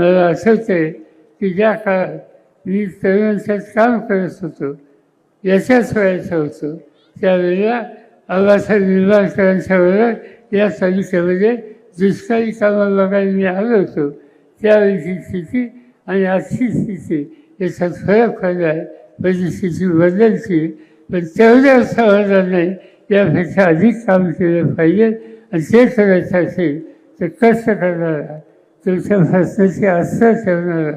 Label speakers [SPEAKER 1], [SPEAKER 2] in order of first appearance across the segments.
[SPEAKER 1] मला असंच आहे की ज्या काळात मी तरुणांच्यात काम करत होतो याच्याच व्हायचं होतो त्यावेळेला आवासा निर्माणकरांच्या बरोबर या तालुक्यामध्ये दुष्काळी कामं बघायला मी आलो होतो. त्यावेळीची स्थिती आणि आजची स्थिती याच्यात फरक पडला आहे. म्हणजे परिस्थिती बदलची पण तेवढं समाधान नाही यापेक्षा अधिक काम केलं पाहिजे आणि ते करायचं असेल तर कष्ट करणारा तुमच्या भाषणाची आस्था ठेवणारा.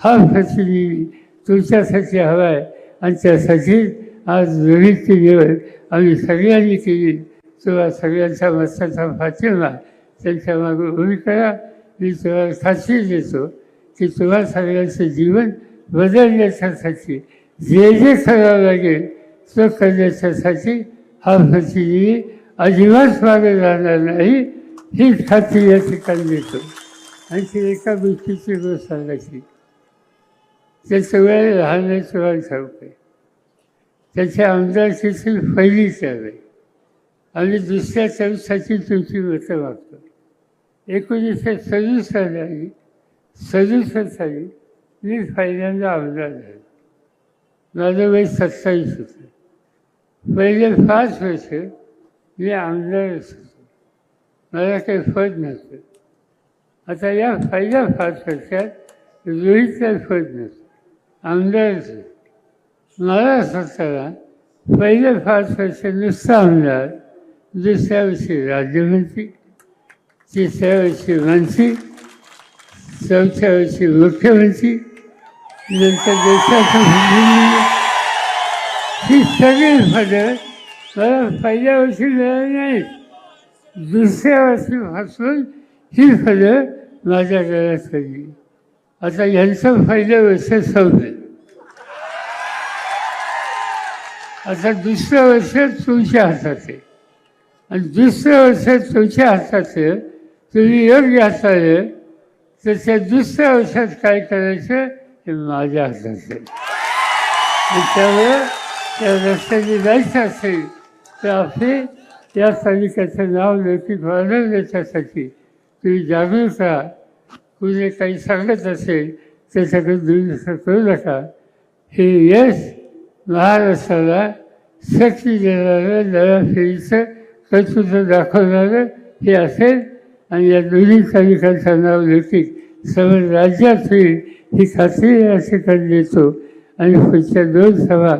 [SPEAKER 1] हा प्रतिनिधी तुमच्यासाठी हवा आहे आणि त्यासाठी आज विविध निवड आम्ही सगळ्यांनी केली. तुला सगळ्यांच्या मताचा पाठिंबा त्यांच्या मागे उभी करा. मी तुम्हाला खात्री देतो की तुम्हा सगळ्यांचं जीवन बदलण्याच्यासाठी जे जे करावं लागेल तो करण्याच्यासाठी हा प्रतिनिधी अजिबात मागे राहणार नाही. ही खात्री या ठिकाणी देतो. आणि ती एका गोष्टीची गोष्ट सांगायची. ते सगळ्या लहानाचं वेळ ठाऊक आहे त्याच्या आमदारकीची पहिली आहे. आणि दुसऱ्या चवीसाठी तुमची मतं मागतो. एकोणीसशे सदुस साली सदुसष्ट साली मी पहिल्यांदा आमदार झालो. माझं वय सत्तावीस होतं. पहिले पाच वर्ष मी आमदारच होतो. मला काही फळ नव्हतं. आता या पहिल्या पाच वर्षात रोहित काही फळ मला स्वतःला पहिले पाच वर्ष आमदार दुसऱ्या वर्षी राज्यमंत्री तिसऱ्या वर्षी मंत्री चौथ्या वर्षी मुख्यमंत्री नंतर देशाचं ही सगळी पदं मला पहिल्या वर्षी मिळाली नाहीत. दुसऱ्या वर्षीपासून ही फळं माझ्या गळ्यात पडली. आता यांचं फायदा वर्ष संपलं. आता दुसरं वर्ष तुमच्या हातात आहे. आणि दुसरं वर्ष तुमच्या हातात आहे. तुम्ही योग्य हाताने तर त्या दुसऱ्या वर्षात काय करायचं? हे माझ्या हातात आहे. आणि त्यामुळे त्या रस्त्याने जायचं असेल तर आपले या तालुक्याचं नाव लौकिक वाढवण्याच्यासाठी तुम्ही जागरूक राहा कुणी काही सांगत असेल त्याच्याकडे दुर्लक्ष करू नका. हे यश महाराष्ट्राला शक्ती देणारं नव्या कर्तृत्व दाखवणारं हे असेल. आणि या दोन्ही तालुक्यांचं नाव देखील सर्व राज्यात होईल ही खात्री या ठिकाणी देतो. आणि पुढच्या दोन सभा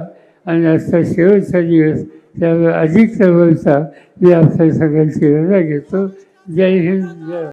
[SPEAKER 1] आणि आजचा शेवटचा दिवस त्यामुळे अधिक बोलता मी आपल्या सगळ्यांची रजा घेतो. जय हिंद जय